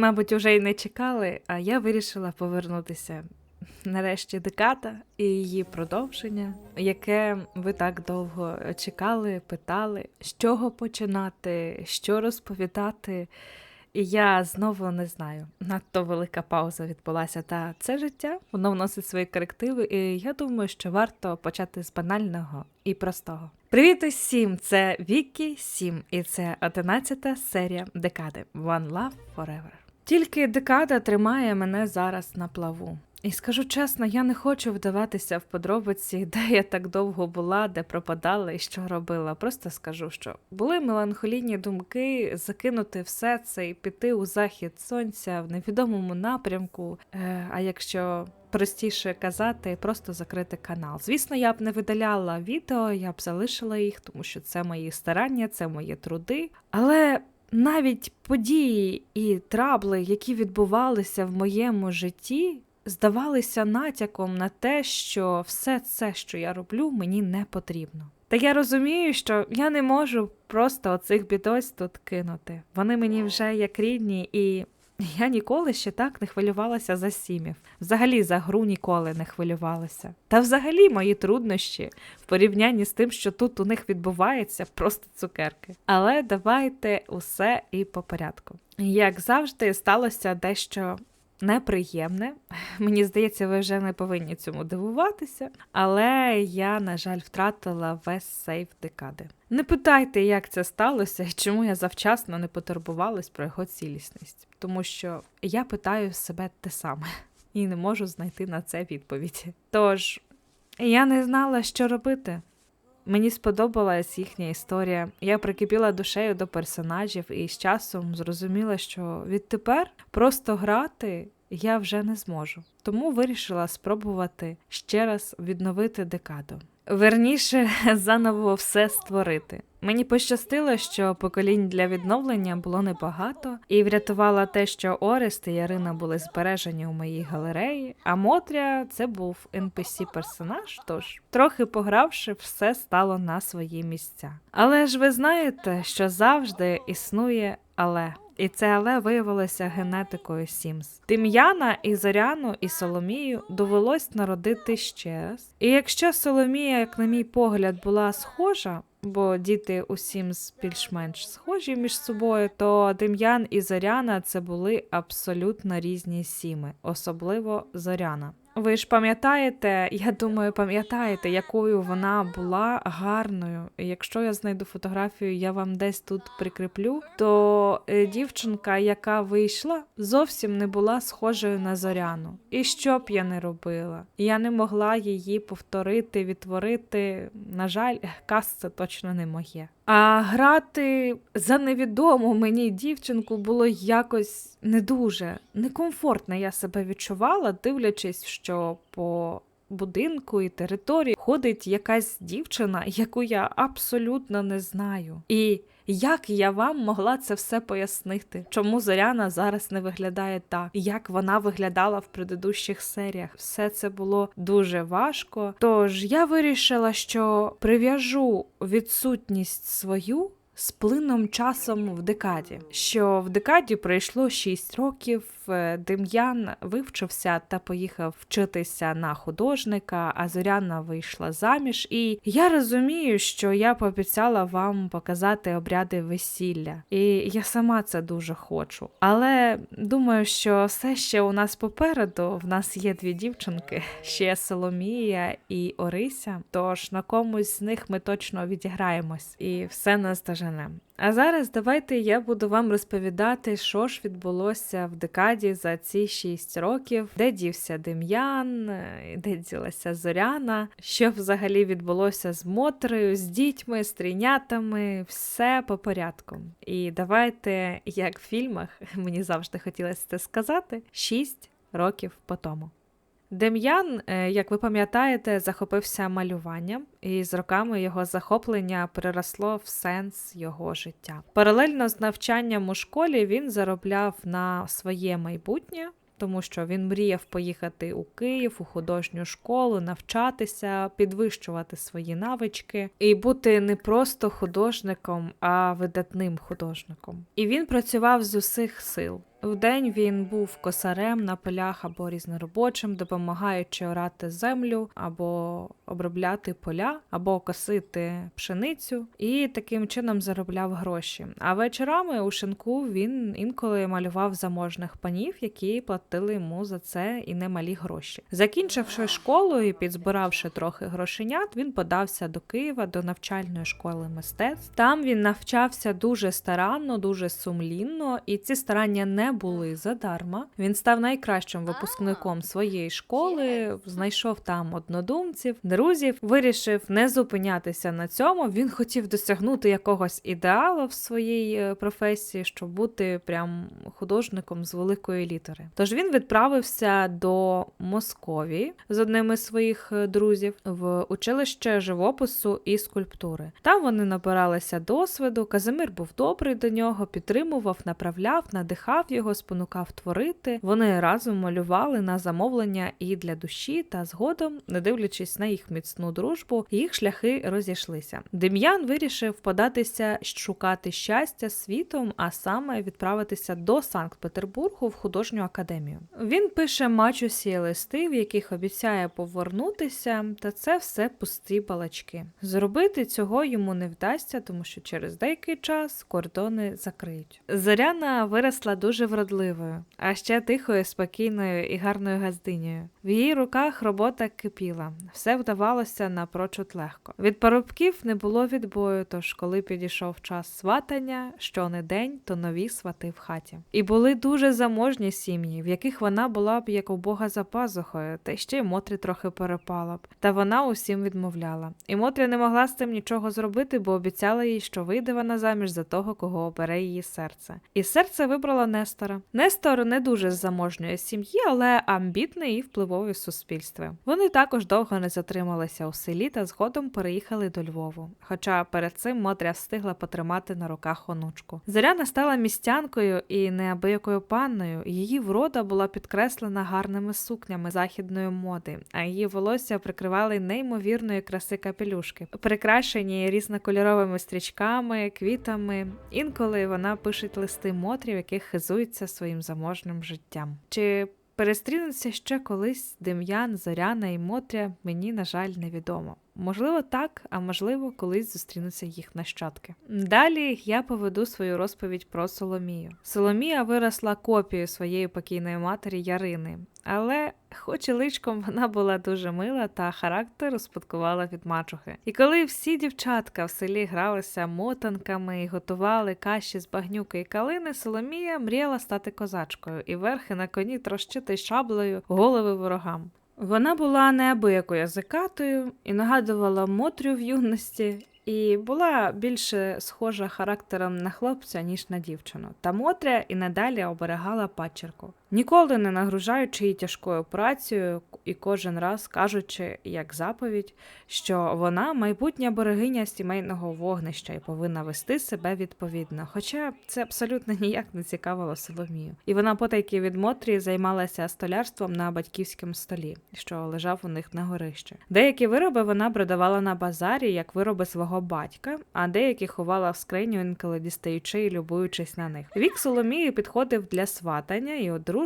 Мабуть, уже й не чекали, а я вирішила повернутися. Нарешті декада і її продовження, яке ви так довго чекали, питали, з чого починати, що розповідати. І я знову не знаю. Надто велика пауза відбулася. Та це життя, воно вносить свої корективи, і я думаю, що варто почати з банального і простого. Привіт усім! Це Вікі Сім, і це 11 серія декади One Love Forever. Тільки декада тримає мене зараз на плаву. І скажу чесно, я не хочу вдаватися в подробиці, де я так довго була, де пропадала і що робила. Просто скажу, що були меланхолійні думки закинути все це і піти у захід сонця в невідомому напрямку. Е, а якщо простіше казати, просто закрити канал. Звісно, я б не видаляла відео, я б залишила їх, тому що це мої старання, це мої труди. Але навіть події і трабли, які відбувалися в моєму житті, здавалися натяком на те, що все це, що я роблю, мені не потрібно. Та я розумію, що я не можу просто оцих бідось тут кинути. Вони мені вже як рідні, і я ніколи ще так не хвилювалася за сімів. Взагалі за гру ніколи не хвилювалася. Та взагалі мої труднощі в порівнянні з тим, що тут у них відбувається, просто цукерки. Але давайте усе і по порядку. Як завжди, сталося дещо неприємне. Мені здається, ви вже не повинні цьому дивуватися, але я, на жаль, втратила весь сейф декади. Не питайте, як це сталося і чому я завчасно не потурбувалась про його цілісність, тому що я питаю себе те саме і не можу знайти на це відповідь. Тож я не знала, що робити. Мені сподобалась їхня історія. Я прикипіла душею до персонажів і з часом зрозуміла, що відтепер просто грати я вже не зможу. Тому вирішила спробувати ще раз відновити декаду. Верніше заново все створити. Мені пощастило, що поколінь для відновлення було небагато, і врятувала те, що Орест і Ярина були збережені у моїй галереї, а Мотря це був NPC персонаж, тож трохи погравши, все стало на свої місця. Але ж ви знаєте, що завжди існує але. І це але виявилося генетикою Сімс. Тим'яна і Зоряну і Соломію довелось народити ще раз. І якщо Соломія, як на мій погляд, була схожа, бо діти у Сімс більш-менш схожі між собою, то Дем'ян і Зоряна це були абсолютно різні сіми, особливо Зоряна. Ви ж пам'ятаєте, я думаю, пам'ятаєте, якою вона була гарною. Якщо я знайду фотографію, я вам десь тут прикріплю, то е, дівчинка, яка вийшла, зовсім не була схожою на зоряну. І що б я не робила? Я не могла її повторити, відтворити. На жаль, кас це точно не моє. А грати за невідому мені дівчинку було якось не дуже некомфортно. Я себе відчувала, дивлячись, що по будинку і території ходить якась дівчина, яку я абсолютно не знаю. І як я вам могла це все пояснити? Чому Зоряна зараз не виглядає так, як вона виглядала в предыдущих серіях? Все це було дуже важко. Тож я вирішила, що прив'яжу відсутність свою. З плином часом в декаді, що в декаді пройшло 6 років. Е, Дем'ян вивчився та поїхав вчитися на художника, а Зоряна вийшла заміж. І я розумію, що я пообіцяла вам показати обряди весілля, і я сама це дуже хочу. Але думаю, що все ще у нас попереду. В нас є дві дівчинки, ще Соломія і Орися. Тож на комусь з них ми точно відіграємось і все нас дожене. А зараз давайте я буду вам розповідати, що ж відбулося в декаді за ці 6 років, де дівся Дем'ян, де ділася Зоряна, що взагалі відбулося з Мотрею, з дітьми, з трійнятами, все по порядку. І давайте, як в фільмах, мені завжди хотілося це сказати, 6 років по тому. Дем'ян, е, як ви пам'ятаєте, захопився малюванням, і з роками його захоплення переросло в сенс його життя. Паралельно з навчанням у школі він заробляв на своє майбутнє. тому що він мріяв поїхати у Київ у художню школу, навчатися, підвищувати свої навички і бути не просто художником, а видатним художником. І він працював з усіх сил. Вдень він був косарем на полях або різноробочим, допомагаючи орати землю, або обробляти поля, або косити пшеницю, і таким чином заробляв гроші. А вечорами у шинку він інколи малював заможних панів, які платили йому за це і немалі гроші. Закінчивши школу і підзбиравши трохи грошенят, він подався до Києва до навчальної школи мистецтв. Там він навчався дуже старанно, дуже сумлінно, і ці старання не були задарма. Він став найкращим випускником своєї школи, знайшов там однодумців, друзів, вирішив не зупинятися на цьому. Він хотів досягнути якогось ідеалу в своїй е, професії, щоб бути прям художником з великої літери. Тож він відправився до Московії з одним із своїх е, друзів в училище живопису і скульптури. Там вони набиралися досвіду. Казимир був добрий до нього, підтримував, направляв, надихав його, спонукав творити. Вони разом малювали на замовлення і для душі, та згодом, не дивлячись на їх міцну дружбу, їх шляхи розійшлися. Дем'ян вирішив податися шукати щастя світом, а саме відправитися до Санкт-Петербургу в художню академію. Він пише Мачусі листи, в яких обіцяє повернутися, та це все пусті балачки. Зробити цього йому не вдасться, тому що через деякий час кордони закриють. Зоряна виросла дуже вродливою, а ще тихою, спокійною і гарною газдинею. В її руках робота кипіла, все вдавалося напрочуд легко. Від парубків не було відбою, тож коли підійшов час сватання, що не день, то нові свати в хаті. І були дуже заможні сім'ї, в яких вона була б як у Бога за пазухою, та ще й Мотрі трохи перепала б. Та вона усім відмовляла. І Мотря не могла з цим нічого зробити, бо обіцяла їй, що вийде вона заміж за того, кого обере її серце. І серце вибрала Нестора. Нестор не дуже з заможньої сім'ї, але амбітний і впливовий в суспільстві. Вони також довго не затрималися у селі та згодом переїхали до Львову. Хоча перед цим Мотря встигла потримати на руках онучку. Зоряна стала містянкою і неабиякою панною. Її врода була підкреслена гарними сукнями західної моди, а її волосся прикривали неймовірної краси капелюшки, прикрашені різнокольоровими стрічками, квітами. Інколи вона пише листи Мотрі, в яких хизується своїм заможним життям. Чи перестрінуться ще колись Дем'ян, Зоряна і Мотря, мені, на жаль, невідомо. Можливо, так, а можливо, колись зустрінуться їх нащадки. Далі я поведу свою розповідь про Соломію. Соломія виросла копією своєї покійної матері Ярини, але, хоч і личком вона була дуже мила, та характер успадкувала від мачухи. І коли всі дівчатка в селі гралися мотанками і готували каші з багнюки і калини, Соломія мріяла стати козачкою і верхи на коні трощити шаблею голови ворогам. Вона була неабиякою язикатою і нагадувала Мотрю в юності, і була більше схожа характером на хлопця, ніж на дівчину. Та Мотря і надалі оберегала падчерку, ніколи не нагружаючи її тяжкою працею і кожен раз кажучи, як заповідь, що вона майбутня берегиня сімейного вогнища і повинна вести себе відповідно. Хоча це абсолютно ніяк не цікавило Соломію. І вона потайки від Мотрі займалася столярством на батьківському столі, що лежав у них на горищі. Деякі вироби вона продавала на базарі як вироби свого батька, а деякі ховала в скриню, інколи дістаючи і любуючись на них. Вік Соломії підходив для сватання і одруження,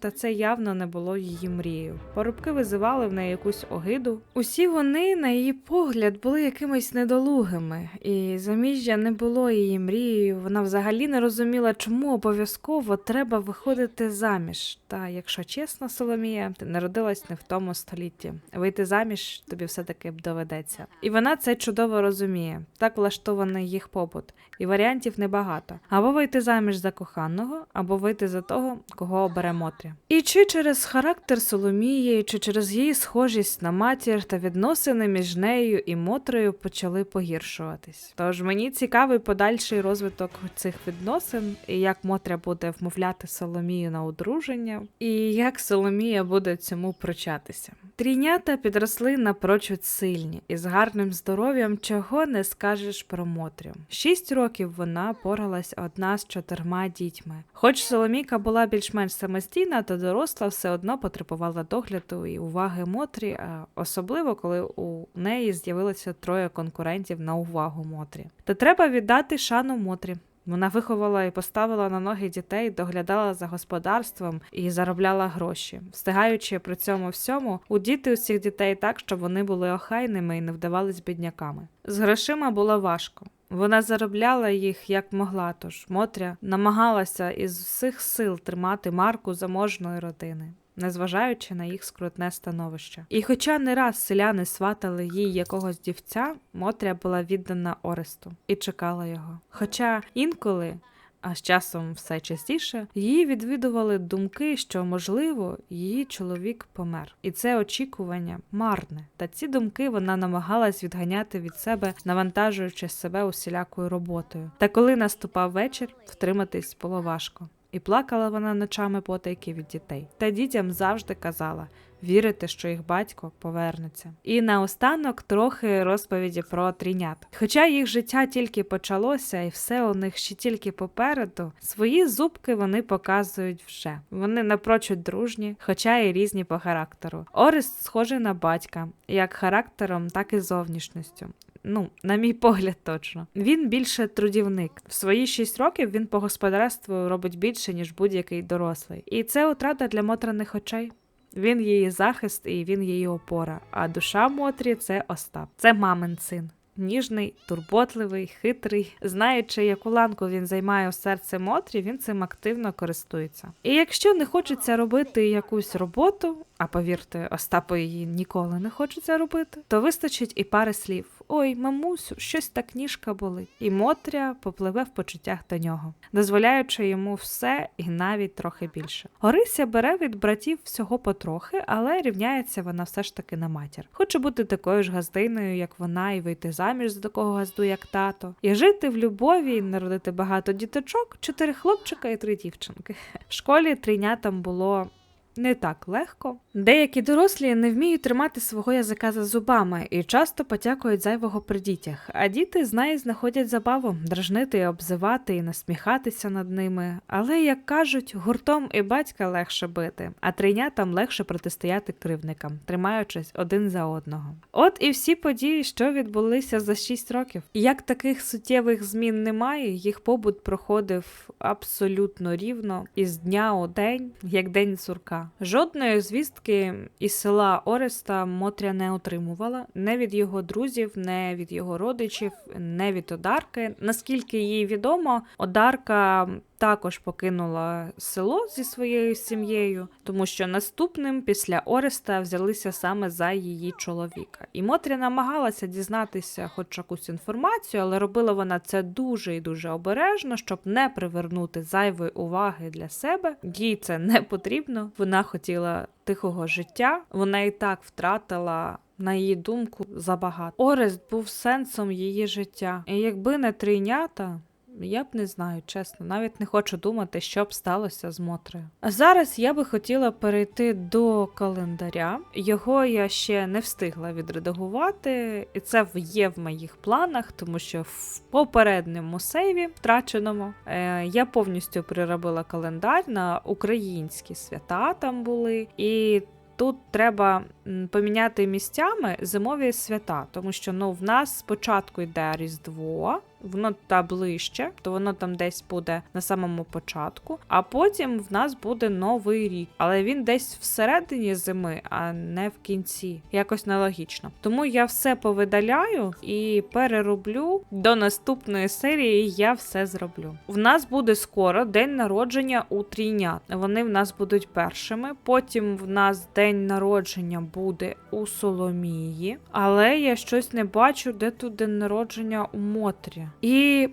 та це явно не було її мрією. Порубки визивали в неї якусь огиду. Усі вони, на її погляд, були якимись недолугими, і заміжжя не було її мрією. Вона взагалі не розуміла, чому обов'язково треба виходити заміж. Та якщо чесно, Соломія, ти народилась не в тому столітті. Вийти заміж тобі все таки доведеться. І вона це чудово розуміє. Так влаштований їх побут, і варіантів небагато. Або вийти заміж за коханого, або вийти за того, кого обере Мотря. І чи через характер Соломії, чи через її схожість на матір та відносини між нею і Мотрею почали погіршуватись. Тож мені цікавий подальший розвиток цих відносин, і як Мотря буде вмовляти Соломію на одруження, і як Соломія буде цьому прочатися. Трійнята підросли напрочуд сильні і з гарним здоров'ям, чого не скажеш про Мотрю. Шість років вона поралась одна з чотирма дітьми. Хоч Соломійка була більш-менш самостійна, то доросла все одно потребувала догляду і уваги Мотрі, особливо коли у неї з'явилося троє конкурентів на увагу Мотрі. Та треба віддати шану Мотрі. Вона виховала і поставила на ноги дітей, доглядала за господарством і заробляла гроші, встигаючи при цьому всьому удіти усіх дітей так, щоб вони були охайними і не вдавались бідняками. З грошима було важко. Вона заробляла їх як могла, тож Мотря намагалася із всіх сил тримати марку заможної родини. Незважаючи на їх скрутне становище. І хоча не раз селяни сватали їй якогось дівця, Мотря була віддана Оресту і чекала його. Хоча інколи, а з часом все частіше, її відвідували думки, що, можливо, її чоловік помер. І це очікування марне. Та ці думки вона намагалась відганяти від себе, навантажуючи себе усілякою роботою. Та коли наступав вечір, втриматись було важко. І плакала вона ночами потайки від дітей. Та дітям завжди казала вірити, що їх батько повернеться. І наостанок трохи розповіді про трійнят. Хоча їх життя тільки почалося, і все у них ще тільки попереду, свої зубки вони показують вже. Вони напрочуд дружні, хоча і різні по характеру. Орест схожий на батька, як характером, так і зовнішністю. Ну, на мій погляд, точно. Він більше трудівник. В свої 6 років він по господарству робить більше, ніж будь-який дорослий. І це утрата для мотраних очей. Він її захист і він її опора. А душа Мотрі це Остап. Це мамин син. Ніжний, турботливий, хитрий. Знаючи, яку ланку він займає у серці Мотрі, він цим активно користується. І якщо не хочеться робити якусь роботу, а повірте, Остапу її ніколи не хочеться робити, то вистачить і пари слів. Ой, мамусю, щось так ніжка болить. І Мотря попливе в почуттях до нього, дозволяючи йому все і навіть трохи більше. Орися бере від братів всього потрохи, але рівняється вона все ж таки на матір. Хоче бути такою ж газдиною, як вона, і вийти заміж за такого газду, як тато, і жити в любові, і народити багато діточок, чотири хлопчика і три дівчинки. В школі трійнятам було не так легко. Деякі дорослі не вміють тримати свого язика за зубами і часто потякують зайвого при дітях, а діти з неї знаходять забаву дражнити, обзивати і насміхатися над ними. Але, як кажуть, гуртом і батька легше бити, а тринятам легше протистояти кривникам, тримаючись один за одного. От і всі події, що відбулися за 6 років. Як таких суттєвих змін немає, їх побут проходив абсолютно рівно із дня у день, як день сурка. Жодної звістки із села Ореста Мотря не отримувала не від його друзів, не від його родичів, не від Одарки. Наскільки їй відомо, Одарка також покинула село зі своєю сім'єю, тому що наступним після Ореста взялися саме за її чоловіка. І Мотря намагалася дізнатися хоч якусь інформацію, але робила вона це дуже і дуже обережно, щоб не привернути зайвої уваги для себе. Їй це не потрібно. Вона хотіла тихого життя. Вона і так втратила. На її думку, забагато. Орест був сенсом її життя. І якби не трійнята, я б не знаю, чесно, навіть не хочу думати, що б сталося з Мотрею. А зараз я би хотіла перейти до календаря. Його я ще не встигла відредагувати, і це є в моїх планах, тому що в попередньому сейві, втраченому, е, я повністю приробила календар на українські свята там були. І Тут треба поміняти місцями зимові свята, тому що ну в нас спочатку йде Різдво, воно та ближче, то воно там десь буде на самому початку, а потім в нас буде новий рік, але він десь всередині зими, а не в кінці. Якось нелогічно. Тому я все повидаляю і перероблю до наступної серії. Я все зроблю. В нас буде скоро день народження у трійнят. Вони в нас будуть першими. Потім в нас день народження буде у Соломії, але я щось не бачу, де тут день народження у Мотрі. І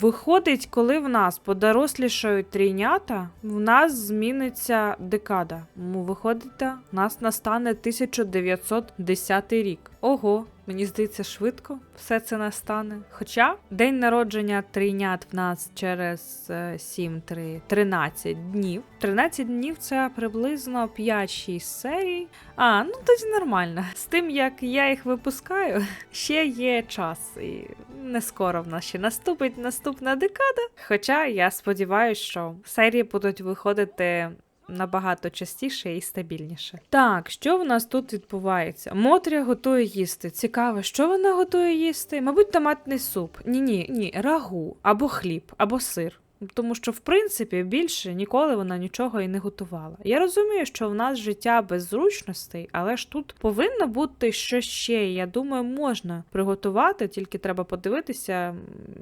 виходить, коли в нас подорослішають трійнята, в нас зміниться декада. Виходить, в нас настане 1910 рік. Ого, Мені здається, швидко все це настане. Хоча день народження трійнят в нас через е, 7, 3, 13 днів. 13 днів це приблизно 5-6 серій. А, ну тоді нормально. З тим, як я їх випускаю, ще є час, і не скоро в нас ще наступить наступна декада. Хоча я сподіваюся, що серії будуть виходити набагато частіше і стабільніше. Так, що в нас тут відбувається? Мотря готує їсти. Цікаво, що вона готує їсти? Мабуть, томатний суп. Ні, ні, ні, рагу, або хліб, або сир. Тому що, в принципі, більше ніколи вона нічого і не готувала. Я розумію, що в нас життя без зручностей, але ж тут повинно бути що ще. Я думаю, можна приготувати, тільки треба подивитися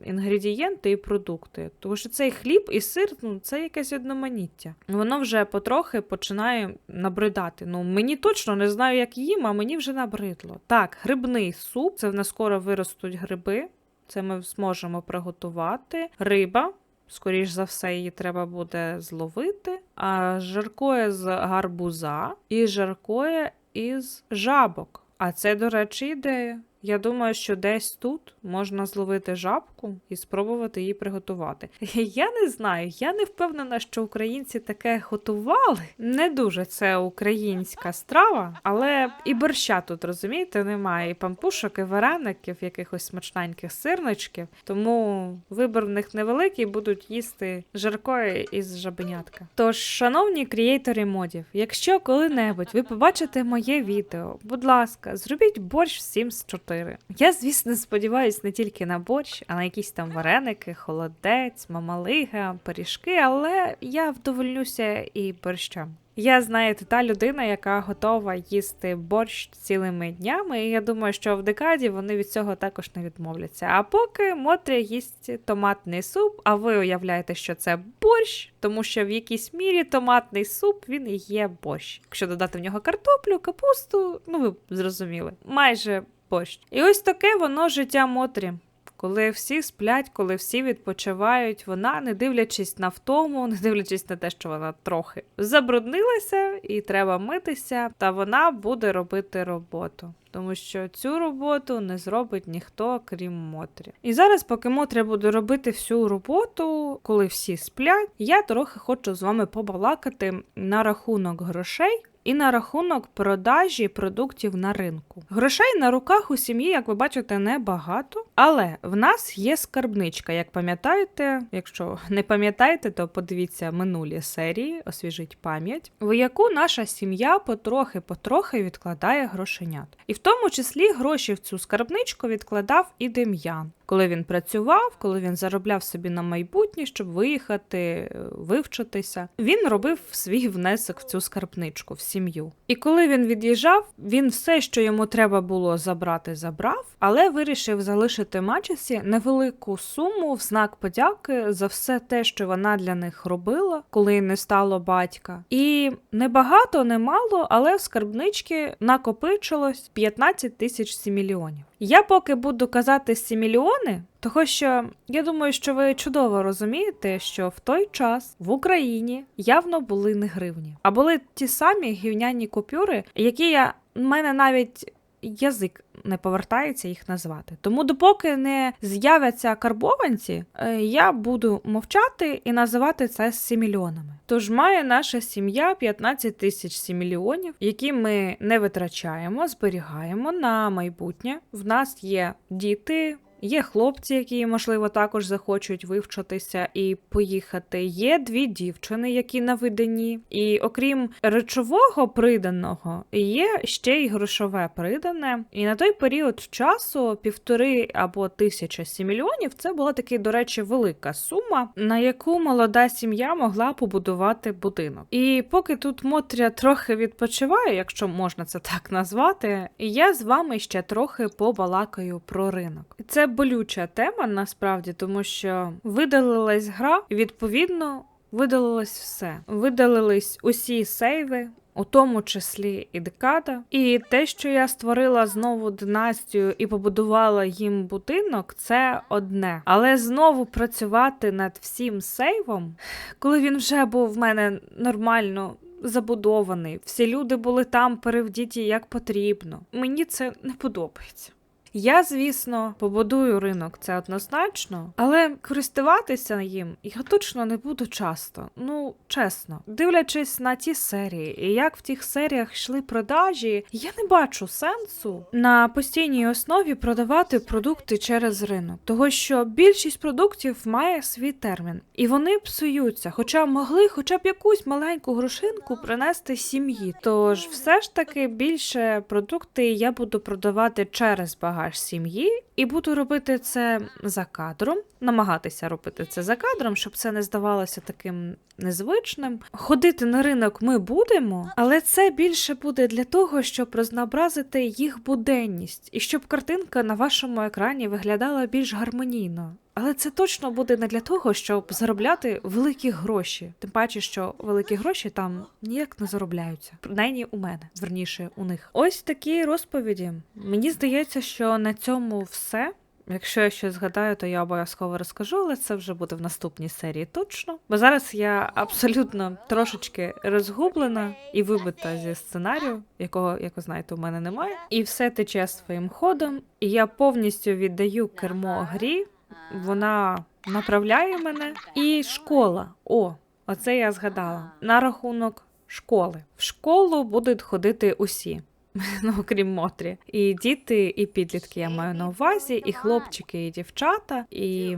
інгредієнти і продукти. Тому що цей хліб і сир ну, це якесь одноманіття. Воно вже потрохи починає набридати. Ну мені точно не знаю, як їм, а мені вже набридло. Так, грибний суп. Це в нас скоро виростуть гриби. Це ми зможемо приготувати. Риба. Скоріш за все, її треба буде зловити. А жаркоє з гарбуза і жаркоє із жабок. А це, до речі, ідея. Я думаю, що десь тут можна зловити жабку і спробувати її приготувати. Я не знаю, я не впевнена, що українці таке готували. Не дуже це українська страва, але і борща тут, розумієте, немає. І пампушок, і вареників, якихось смачненьких сирничків. Тому вибір в них невеликий, будуть їсти жаркої із жабенятка. Тож, шановні креатори модів, якщо коли-небудь ви побачите моє відео, будь ласка, зробіть борщ в Sims 4. Я, звісно, сподіваюся не тільки на борщ, а на якісь там вареники, холодець, мамалига, пиріжки, але я вдовольнюся і борщем. Я знаєте, та людина, яка готова їсти борщ цілими днями, і я думаю, що в декаді вони від цього також не відмовляться. А поки Мотря їсть томатний суп, а ви уявляєте, що це борщ, тому що в якійсь мірі томатний суп він і є борщ. Якщо додати в нього картоплю, капусту, ну ви зрозуміли, майже борщ. І ось таке воно життя Мотрі. Коли всі сплять, коли всі відпочивають, вона, не дивлячись на втому, не дивлячись на те, що вона трохи забруднилася і треба митися, та вона буде робити роботу. Тому що цю роботу не зробить ніхто, крім Мотрі. І зараз, поки Мотря буде робити всю роботу, коли всі сплять, я трохи хочу з вами побалакати на рахунок грошей і на рахунок продажі продуктів на ринку. Грошей на руках у сім'ї, як ви бачите, небагато, але в нас є скарбничка. Як пам'ятаєте, якщо не пам'ятаєте, то подивіться минулі серії, освіжіть пам'ять, в яку наша сім'я потрохи-потрохи відкладає грошенят. І в тому числі гроші в цю скарбничку відкладав і Дем'ян. Коли він працював, коли він заробляв собі на майбутнє, щоб виїхати, е, вивчитися, він робив свій внесок в цю скарбничку, сім'ю. І коли він від'їжджав, він все, що йому треба було забрати, забрав, але вирішив залишити мачесі невелику суму в знак подяки за все те, що вона для них робила, коли не стало батька. І не багато, не мало, але в скарбничці накопичилось 15 тисяч сімільйонів. Я поки буду казати сімільйони, того що я думаю, що ви чудово розумієте, що в той час в Україні явно були не гривні, а були ті самі гівняні купюри, які я в мене навіть язик не повертається їх назвати. Тому допоки не з'являться карбованці, е, я буду мовчати і називати це сімільйонами. Тож має наша сім'я 15 тисяч сімільйонів, які ми не витрачаємо, зберігаємо на майбутнє. В нас є діти. Є хлопці, які, можливо, також захочуть вивчитися і поїхати. Є дві дівчини, які на виданні. І окрім речового приданого, є ще й грошове придане. І на той період часу півтори або тисяча сімільйонів це була таки, до речі, велика сума, на яку молода сім'я могла побудувати будинок. І поки тут Мотря трохи відпочиває, якщо можна це так назвати, я з вами ще трохи побалакаю про ринок. Це болюча тема насправді, тому що видалилась гра, і відповідно видалилось все. Видалились усі сейви. У тому числі і декада, і те, що я створила знову династію і побудувала їм будинок, це одне. Але знову працювати над всім сейвом, коли він вже був в мене нормально забудований, всі люди були там перевдіті як потрібно. Мені це не подобається. Я, звісно, побудую ринок, це однозначно, але користуватися їм я точно не буду часто. Ну, чесно, дивлячись на ті серії, і як в тих серіях йшли продажі, я не бачу сенсу на постійній основі продавати продукти через ринок, того що більшість продуктів має свій термін, і вони псуються, хоча могли хоча б якусь маленьку грошинку принести сім'ї. Тож, все ж таки, більше продукти я буду продавати через багаж сім'ї, і буду робити це за кадром, намагатися робити це за кадром, щоб це не здавалося таким незвичним. Ходити на ринок ми будемо, але це більше буде для того, щоб рознообразити їх буденність і щоб картинка на вашому екрані виглядала більш гармонійно. Але це точно буде не для того, щоб заробляти великі гроші. Тим паче, що великі гроші там ніяк не заробляються. Принаймні у мене, верніше у них. Ось такі розповіді. Мені здається, що на цьому все. Якщо я щось згадаю, то я обов'язково розкажу, але це вже буде в наступній серії точно. Бо зараз я абсолютно трошечки розгублена і вибита зі сценарію, якого, як ви знаєте, у мене немає. І все тече своїм ходом. І я повністю віддаю кермо грі. Вона направляє мене. І школа. О, оце я згадала. На рахунок школи. В школу будуть ходити усі. Ну, окрім Мотрі. І діти, і підлітки я маю на увазі, і хлопчики, і дівчата, і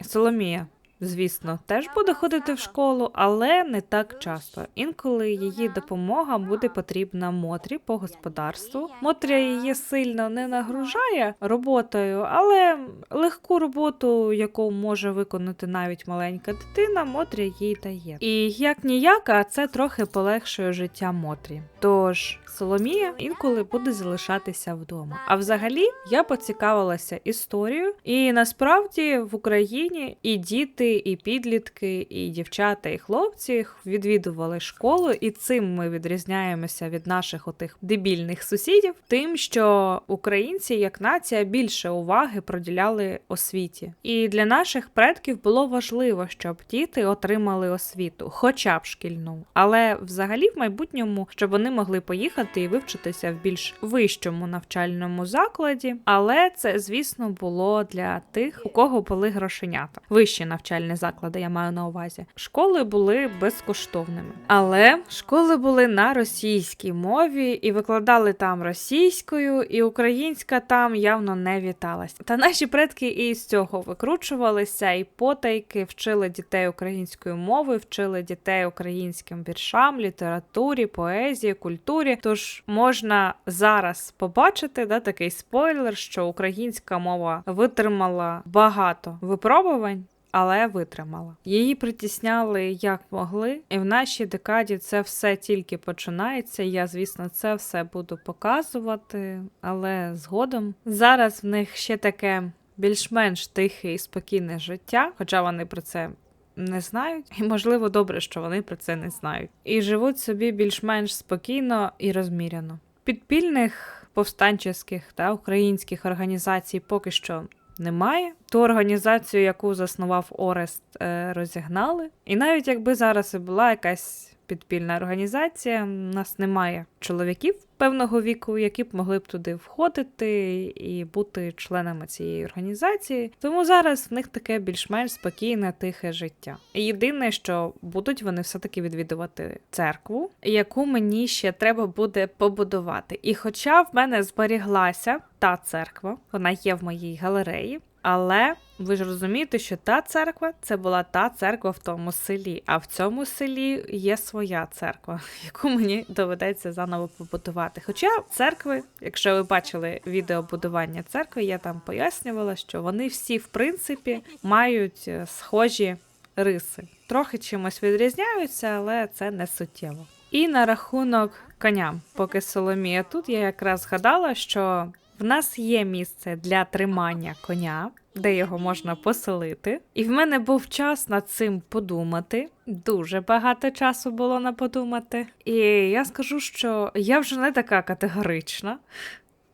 Соломія. Звісно, теж буде ходити в школу, але не так часто. Інколи її допомога буде потрібна Мотрі по господарству. Мотря її сильно не нагружає роботою, але легку роботу, яку може виконати навіть маленька дитина, Мотря їй дає. І як ніяка, це трохи полегшує життя Мотрі. Тож Соломія інколи буде залишатися вдома. А взагалі я поцікавилася історією, і насправді в Україні і діти, і підлітки, і дівчата, і хлопці відвідували школу, і цим ми відрізняємося від наших отих дебільних сусідів, тим, що українці як нація більше уваги приділяли освіті. І для наших предків було важливо, щоб діти отримали освіту, хоча б шкільну, але взагалі в майбутньому, щоб вони могли поїхати і вивчитися в більш вищому навчальному закладі. Але це, звісно, було для тих, у кого були грошенята. Вищі навчальні заклади, я маю на увазі. Школи були безкоштовними, але школи були на російській мові і викладали там російською, і українська там явно не віталась. Та наші предки і з цього викручувалися, і потайки вчили дітей української мови, вчили дітей українським віршам, літературі, поезії, культурі. Тож можна зараз побачити да, такий спойлер, що українська мова витримала багато випробувань. Але витримала. Її притісняли як могли, і в нашій декаді це все тільки починається. Я, звісно, це все буду показувати, але згодом зараз в них ще таке більш-менш тихе і спокійне життя, хоча вони про це не знають, і можливо добре, що вони про це не знають, і живуть собі більш-менш спокійно і розміряно. Підпільних повстанчих та українських організацій поки що немає. Ту організацію, яку заснував Орест, е, розігнали. І навіть якби зараз і була якась підпільна організація, у нас немає чоловіків певного віку, які б могли б туди входити і бути членами цієї організації. Тому зараз в них таке більш-менш спокійне, тихе життя. Єдине, що будуть вони все-таки відвідувати церкву, яку мені ще треба буде побудувати. І хоча в мене зберіглася та церква, вона є в моїй галереї. Але ви ж розумієте, що та церква це була та церква в тому селі, а в цьому селі є своя церква, яку мені доведеться заново побудувати. Хоча церкви, якщо ви бачили відео будування церкви, я там пояснювала, що вони всі, в принципі, мають е, схожі риси. Трохи чимось відрізняються, але це не суттєво. І на рахунок коня, поки Соломія тут, я якраз згадала, що в нас є місце для тримання коня, де його можна поселити. І в мене був час над цим подумати. Дуже багато часу було на подумати. І я скажу, що я вже не така категорична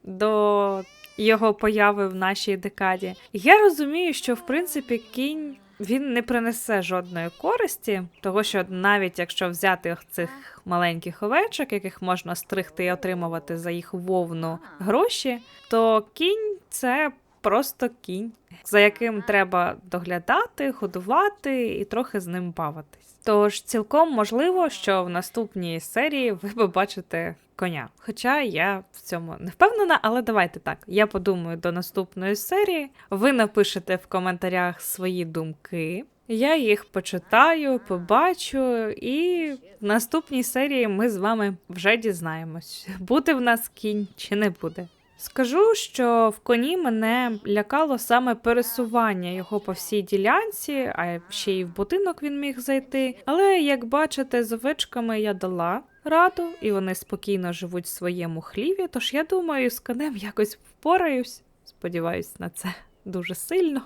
до його появи в нашій декаді. Я розумію, що в принципі кінь. Він не принесе жодної користі, того що навіть якщо взяти цих маленьких овечок, яких можна стригти і отримувати за їх вовну гроші, то кінь це просто кінь, за яким треба доглядати, годувати і трохи з ним бавитись. Тож цілком можливо, що в наступній серії ви побачите коня. Хоча я в цьому не впевнена, але давайте так. Я подумаю до наступної серії. Ви напишете в коментарях свої думки. Я їх почитаю, побачу, і в наступній серії ми з вами вже дізнаємось, буде в нас кінь чи не буде. Скажу, що в коні мене лякало саме пересування його по всій ділянці, а ще й в будинок він міг зайти. Але як бачите, з овечками я дала раду, і вони спокійно живуть в своєму хліві. Тож я думаю, з конем якось впораюсь. Сподіваюсь на це дуже сильно,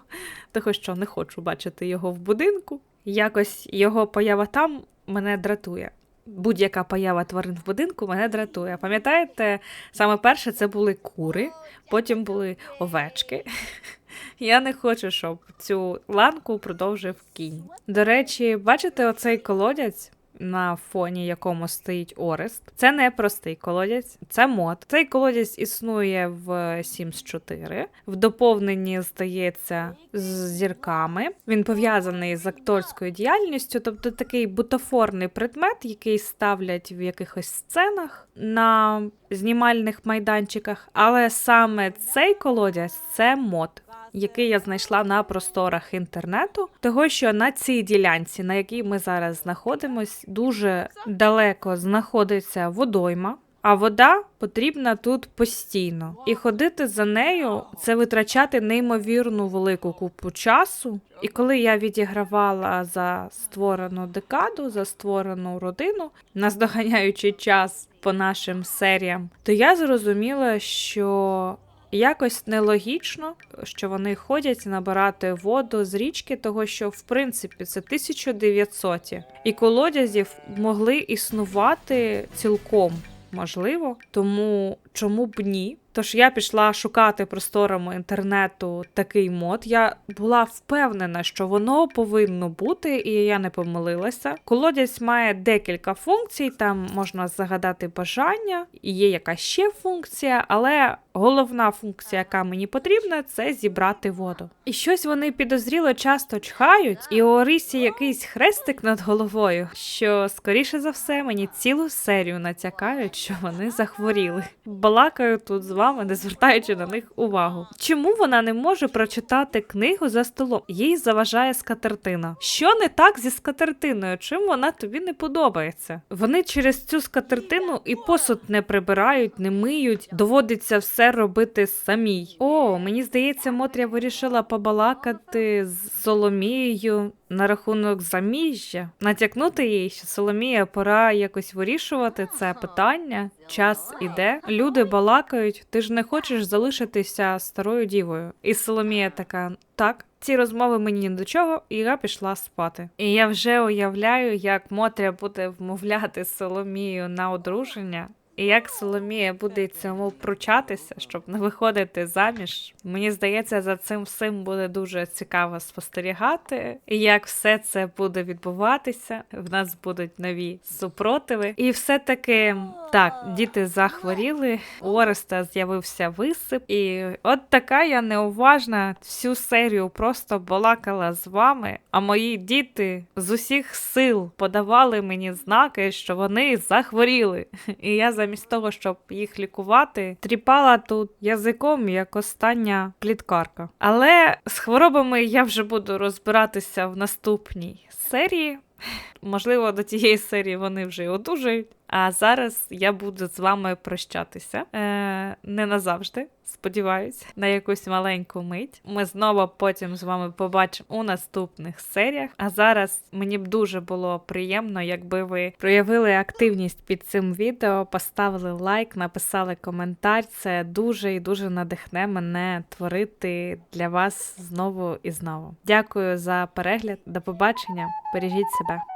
того що не хочу бачити його в будинку. Якось його поява там мене дратує. Будь-яка поява тварин в будинку мене дратує. Пам'ятаєте, саме перше це були кури, потім були овечки. Я не хочу, щоб цю ланку продовжив кінь. До речі, бачите оцей колодязь? На фоні якому стоїть Орест. Це не простий колодязь, це мод. Цей колодязь існує в Sims 4. В доповненні, здається, з зірками. Він пов'язаний з акторською діяльністю, тобто такий бутафорний предмет, який ставлять в якихось сценах на знімальних майданчиках. Але саме цей колодязь це мод який я знайшла на просторах інтернету, того що на цій ділянці, на якій ми зараз знаходимось, дуже далеко знаходиться водойма. А вода потрібна тут постійно, і ходити за нею це витрачати неймовірну велику купу часу. І коли я відігравала за створену декаду, за створену родину, наздоганяючи час по нашим серіям, то я зрозуміла, що Якось нелогічно, що вони ходять набирати воду з річки, того що в принципі це 1900-ті. і колодязів могли існувати цілком можливо, тому чому б ні? Тож я пішла шукати просторами інтернету такий мод. Я була впевнена, що воно повинно бути, і я не помилилася. Колодязь має декілька функцій, там можна загадати бажання, і є якась ще функція, але головна функція, яка мені потрібна, це зібрати воду. І щось вони підозріло часто чхають, і у Орисі якийсь хрестик над головою, що скоріше за все мені цілу серію натякають, що вони захворіли. Балакаю тут з вами, не звертаючи на них увагу. Чому вона не може прочитати книгу за столом? Їй заважає скатертина. Що не так зі скатертиною? Чим вона тобі не подобається? Вони через цю скатертину і посуд не прибирають, не миють, доводиться все робити самій. О, мені здається, Мотря вирішила побалакати з Соломією на рахунок заміжжя, натякнути їй, що Соломія пора якось вирішувати це питання. Час іде, люди балакають. Ти ж не хочеш залишитися старою дівою. І Соломія така: так. Ці розмови мені ні до чого, і я пішла спати. І я вже уявляю, як Мотря буде вмовляти Соломію на одруження, і як Соломія буде цьому пручатися, щоб не виходити заміж, мені здається, за цим всім буде дуже цікаво спостерігати, і як все це буде відбуватися. В нас будуть нові супротиви. І все-таки так, діти захворіли, у Ореста з'явився висип, і от така я неуважна всю серію просто балакала з вами. А мої діти з усіх сил подавали мені знаки, що вони захворіли. І я за замість того, щоб їх лікувати, тріпала тут язиком як остання пліткарка. Але з хворобами я вже буду розбиратися в наступній серії. Можливо, до тієї серії вони вже й одужають. А зараз я буду з вами прощатися. Е, Не назавжди. Сподіваюсь, на якусь маленьку мить. Ми знову потім з вами побачимо у наступних серіях. А зараз мені б дуже було приємно, якби ви проявили активність під цим відео, поставили лайк, написали коментар. Це дуже і дуже надихне мене творити для вас знову і знову. Дякую за перегляд. До побачення. Бережіть себе.